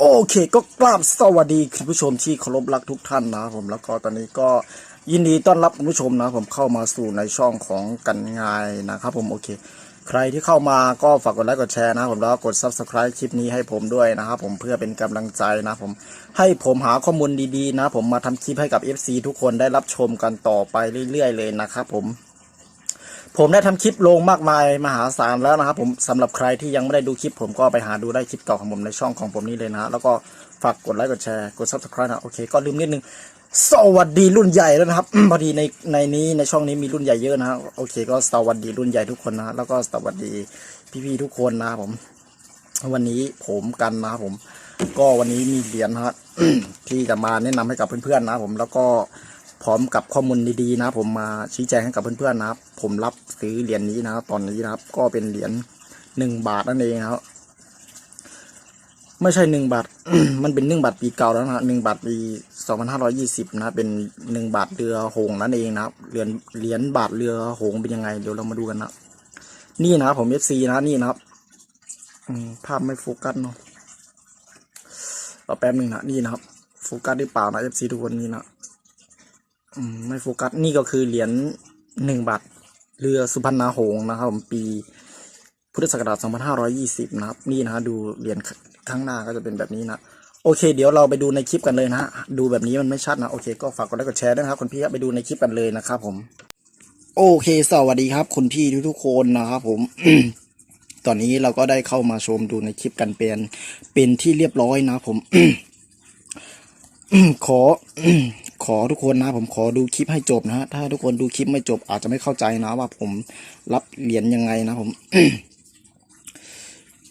โอเคก็กราบสวัสดีคุณผู้ชมที่เคารพรักทุกท่านนะผมแล้วก็ตอนนี้ก็ยินดีต้อนรับคุณผู้ชมนะผมเข้ามาสู่ในช่องของกันงายนะครับผมโอเค ใครที่เข้ามาก็ฝากกดไลค์กดแชร์นะผมแล้วกด subscribe คลิปนี้ให้ผมด้วยนะครับผมเพื่อเป็นกำลังใจนะผมให้ผมหาข้อมูลดีๆนะผมมาทำคลิปให้กับ FC ทุกคนได้รับชมกันต่อไปเรื่อยๆเลยนะครับผม ผมได้ทำคลิปลงมากมายมหาศาลแล้วนะครับผมสำหรับใครที่ยังไม่ได้ดูคลิป ผมก็ไปหาดูได้คลิปเก่าของผมในช่องของผมนี้เลยนะแล้วก็ฝากกดไลค์กดแชร์กด subscribe นะโอเคก็ลืมนิดนึงสวัสดีรุ่นใหญ่แล้วนะครับพอดีในในนี้ในช่องนี้มีรุ่นใหญ่เยอะนะฮะโอเค ก็สวัสดีรุ่นใหญ่ทุกคนนะแล้วก็สวัสดีพี่ๆทุกคนนะผม วันนี้ผมกันนะผม ก็วันนี้มีเหรียญนะฮะที่จะมาแนะนำให้กับเพื่อนๆนะผมแล้วก็ พร้อมกับข้อมูลดีๆนะ ผมมาชี้แจงให้กับเพื่อนๆนะครับ ผมรับซื้อเหรียญนี้นะตอนนี้นะครับ ก็เป็นเหรียญหนึ่งบาทนั่นเองนะครับไม่ใช่หนึ่งบาท มันเป็นหนึ่งบาทปีเก่าแล้วนะหนึ่งบาทปีสองพันห้าร้อยี่สิบนะ เป็นหนึ่งบาทเรือหงนั่นเองนะครับเหรียญเหรียญบาทเรือหงเป็นยังไง เดี๋ยวเรามาดูกันนะนี่นะผมเอฟซีนะนี่นะครับภาพไม่โฟกัสเนาะรอแป๊บหนึ่งนะนี่นะครับ โฟกัสได้เปล่านะเอฟซีทุกคนนี่นะ ไม่โฟกัส นี่ก็คือเหรียญหนึ่งบาท เรือสุพรรณหงส์นะครับผมปีพุทธศักราช2520 นะครับ นี่นะฮะดูเหรียญข้างหน้าก็จะเป็นแบบนี้นะโอเค เดี๋ยวเราไปดูในคลิปกันเลยนะฮะดูแบบนี้มันไม่ชัดนะโอเคก็ฝากกดไลค์กดแชร์ด้วยนะครับคุณพี่ครับไปดูในคลิปกันเลยนะครับผม โอเค สวัสดีครับ คุณพี่ทุกๆคนนะครับผม ตอนนี้เราก็ได้เข้ามาชมดูในคลิปกันเป็นเป็นที่เรียบร้อยนะผมขอ ขอทุกคนนะ ผมขอดูคลิปให้จบนะฮะถ้าทุกคนดูคลิปไม่จบอาจจะไม่เข้าใจนะ ว่าผมรับเหรียญยังไงนะผม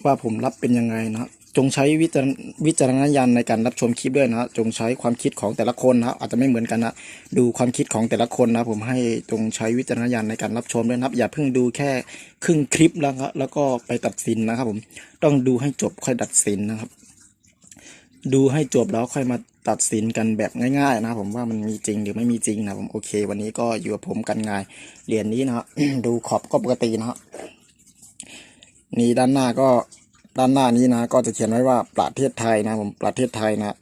ว่าผมรับเป็นยังไงนะจงใช้วิจารวจารณญาณในการรับชมคลิปด้วยนะจงใช้ความคิดของแต่ละคนนะอาจจะไม่เหมือนกันนะดูความคิดของแต่ละคนนะผมให้จงใช้วิจารณญาณในการรับชมด้วยนะครับอย่าเพิ่งดูแค่ครึ่งคลิปแล้วครับแล้วก็ไปตัดสินนะครับผมต้องดูให้จบค่อยตัดสินนะครับ ดูให้จบแล้วค่อยมา ตัดสินกันแบบง่ายๆนะผมว่ามันมีจริงหรือไม่มีจริงนะผมโอเค วันนี้ก็อยู่กับผมกันงายเหรียญนี้นะดูขอบก็ปกตินะนี่ด้านหน้าก็ด้านหน้านี้นะ ก็จะเขียนไว้ว่าประเทศไทยนะผมประเทศไทยนะ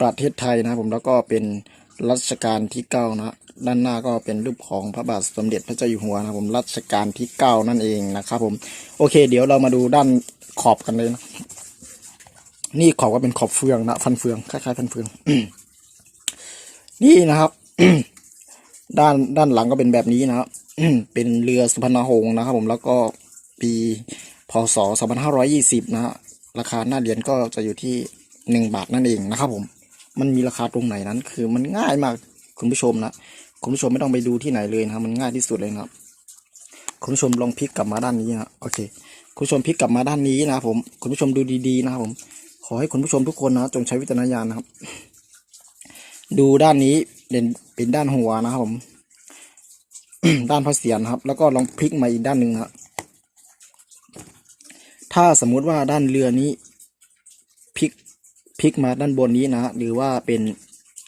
ประเทศไทยนะผมแล้วก็เป็นรัชกาลที่เก้านะด้านหน้าก็เป็นรูปของพระบาทสมเด็จพระเจ้าอยู่หัวนะผมรัชกาลที่เก้านั่นเองนะครับผมโอเค เดี๋ยวเรามาดูด้านขอบกันเลยนะ นี่ขอบก็เป็นขอบเฟืองนะฟันเฟืองคล้ายๆฟันเฟืองนี่นะครับด้านด้านหลังก็เป็นแบบนี้นะครับเป็นเรือสุพรรณหงส์นะครับ ผมแล้วก็ปีพศ2520 นะฮะราคาหน้าเหรียญก็จะอยู่ที่หนึ่งบาทนั่นเองนะครับ ผม มันมีราคาตรงไหนนั้น คือมันง่ายมากคุณผู้ชมนะคุณผู้ชมไม่ต้องไปดูที่ไหนเลยนะมันง่ายที่สุดเลยนะครับ คุณผู้ชมลองพลิกกลับมาด้านนี้นะโอเค คุณผู้ชมพลิกกลับมาด้านนี้นะครับผมคุณผู้ชมดูดีๆนะครับผม ขอให้คุณผู้ชมทุกคนนะจงใช้วิจารณญาณนะครับ ดูด้านนี้เป็นเป็นด้านหัวนะครับผม ด้านพระเศียรครับ แล้วก็ลองพลิกมาอีกด้านหนึ่งนะครับถ้าสมมุติว่าด้านเรือนี้พลิกพลิกมาด้านบนนี้นะฮะหรือว่าเป็น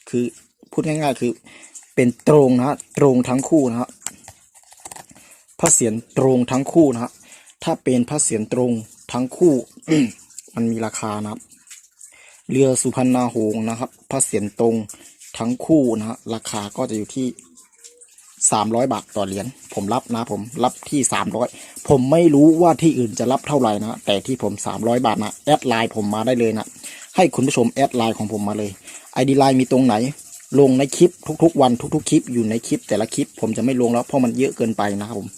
คือพูดง่าย ๆ คือเป็นตรงนะฮะตรงทั้งคู่นะฮะพระเศียรตรงทั้งคู่นะฮะถ้าเป็นพระเศียรตรงทั้งคู่ มันมีราคานะครับ เรือสุพรรณหงส์นะครับพระเศียรตรงทั้งคู่นะฮะราคาก็จะอยู่ที่สามร้อยบาทต่อเหรียญผมรับนะผมรับที่สามร้อยผมไม่รู้ว่าที่อื่นจะรับเท่าไหร่นะแต่ที่ผมสามร้อยบาทนะแอดไลน์ผมมาได้เลยนะให้คุณผู้ชมแอดไลน์ของผมมาเลยไอดีไลน์มีตรงไหน ลงในคลิปทุกๆ วันทุกๆคลิปอยู่ในคลิปแต่ละคลิปผมจะไม่ลงแล้วเพราะมันเยอะเกินไปนะครับผม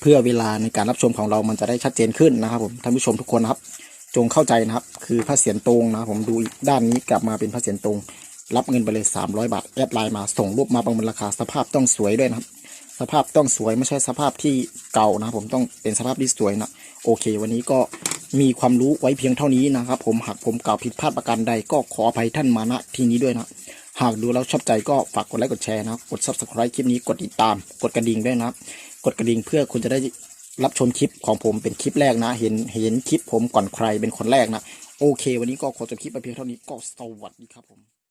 เพื่อเวลาในการรับชมของเรามันจะได้ชัดเจนขึ้นนะครับผมท่านผู้ชมทุกคนนะครับ จงเข้าใจนะครับ คือพระเศียรตรงนะผมดูอีกด้านนี้กลับมาเป็นพระเศียรตรง รับเงินไปเลย 300 บาท แอดไลน์มาส่งรูปมาประเมินราคาสภาพต้องสวยด้วยนะครับ สภาพต้องสวยไม่ใช่สภาพที่เก่านะผมต้องเป็นสภาพที่สวยนะโอเค วันนี้ก็มีความรู้ไว้เพียงเท่านี้นะครับ ผมหากผมกล่าวผิดพลาดประการใดก็ขออภัยท่านมาณที่นี้ด้วยนะหากดูแล้วชอบใจก็ฝากกดไลค์กดแชร์นะกด subscribe คลิปนี้กดติดตาม กดกระดิ่งด้วยนะกดกระดิ่งเพื่อคุณจะได้ รับชมคลิปของผมเป็นคลิปแรกนะ เห็นเห็นคลิปผมก่อนใครเป็นคนแรกนะ โอเค วันนี้ก็ขอจบคลิปไปเพียงเท่านี้ก็สวัสดีครับผม